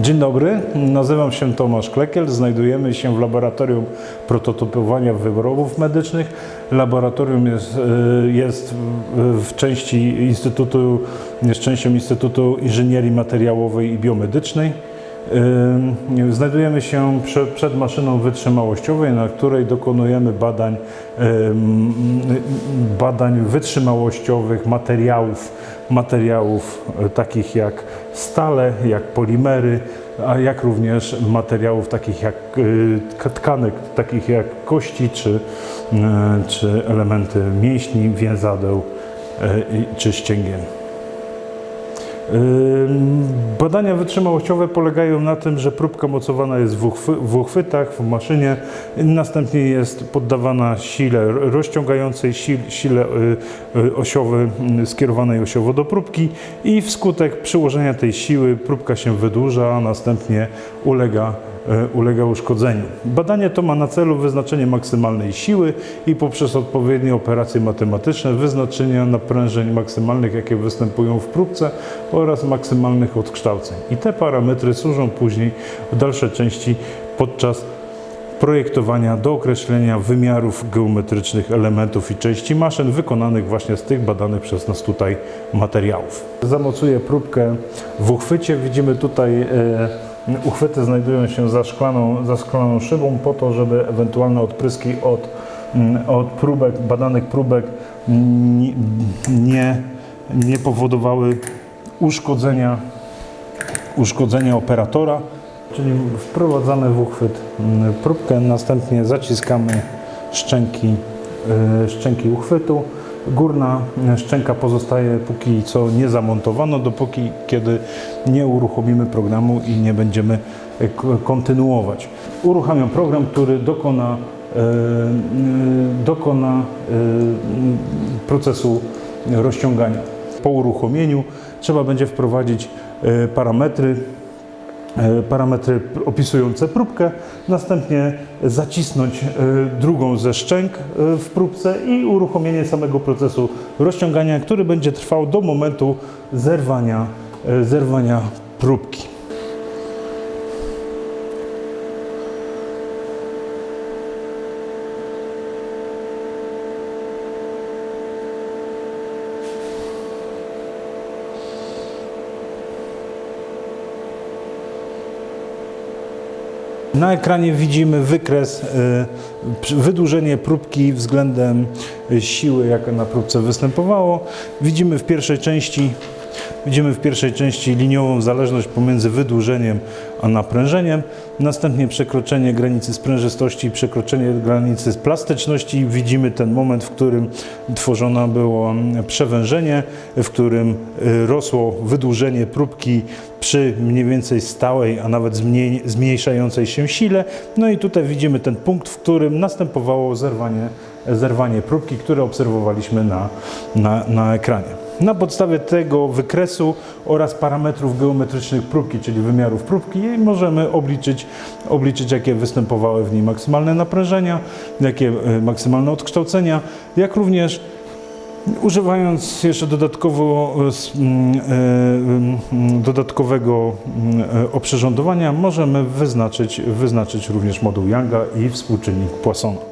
Dzień dobry, nazywam się Tomasz Klekiel. Znajdujemy się w laboratorium prototypowania wyrobów medycznych. Laboratorium jest, y, jest w- części Instytutu, jest częścią Instytutu Inżynierii Materiałowej i Biomedycznej. Y, Znajdujemy się prze, przed maszyną wytrzymałościowej, na której dokonujemy badań, ym, badań wytrzymałościowych materiałów, materiałów takich jak stale, jak polimery, a jak również materiałów takich jak y, tkanek, takich jak kości czy, y, czy elementy mięśni, więzadeł y, czy ścięgien. Badania wytrzymałościowe polegają na tym, że próbka mocowana jest w, uchwy, w uchwytach, w maszynie, następnie jest poddawana sile rozciągającej, sil, sile y, y, osiowej, y, skierowanej osiowo do próbki i wskutek przyłożenia tej siły próbka się wydłuża, a następnie ulega ulega uszkodzeniu. Badanie to ma na celu wyznaczenie maksymalnej siły i poprzez odpowiednie operacje matematyczne wyznaczenia naprężeń maksymalnych, jakie występują w próbce oraz maksymalnych odkształceń. I te parametry służą później w dalszej części podczas projektowania do określenia wymiarów geometrycznych elementów i części maszyn wykonanych właśnie z tych badanych przez nas tutaj materiałów. Zamocuję próbkę w uchwycie. Widzimy tutaj e, uchwyty znajdują się za szklaną, za szklaną szybą po to, żeby ewentualne odpryski od, mm, od próbek, badanych próbek nie, nie, nie powodowały uszkodzenia uszkodzenia operatora, czyli wprowadzamy w uchwyt mm, próbkę, następnie zaciskamy szczęki, y, szczęki uchwytu. Górna szczęka pozostaje póki co nie zamontowano, dopóki kiedy nie uruchomimy programu i nie będziemy k- kontynuować. Uruchamiam program, który dokona, y, dokona y, procesu rozciągania. Po uruchomieniu trzeba będzie wprowadzić parametry, e, parametry p- opisujące próbkę, następnie zacisnąć e, drugą ze szczęk e, w próbce i uruchomienie samego procesu rozciągania, który będzie trwał do momentu zerwania, e, zerwania próbki. Na ekranie widzimy wykres, przy- wydłużenie próbki względem siły, jaka na próbce występowało. Widzimy w pierwszej części, widzimy w pierwszej części liniową zależność pomiędzy wydłużeniem a naprężeniem. Następnie przekroczenie granicy sprężystości i przekroczenie granicy plastyczności. Widzimy ten moment, w którym tworzone było przewężenie, w którym e, rosło wydłużenie próbki przy mniej więcej stałej, a nawet zmniej, zmniejszającej się sile. No i tutaj widzimy ten punkt, w którym następowało zerwanie, zerwanie próbki, które obserwowaliśmy na, na, na ekranie. Na podstawie tego wykresu oraz parametrów geometrycznych próbki, czyli wymiarów próbki, możemy obliczyć, obliczyć jakie występowały w niej maksymalne naprężenia, jakie e, maksymalne odkształcenia, jak również Używając jeszcze dodatkowo, e, e, dodatkowego oprzyrządowania, możemy wyznaczyć, wyznaczyć również moduł Younga i współczynnik Poissona.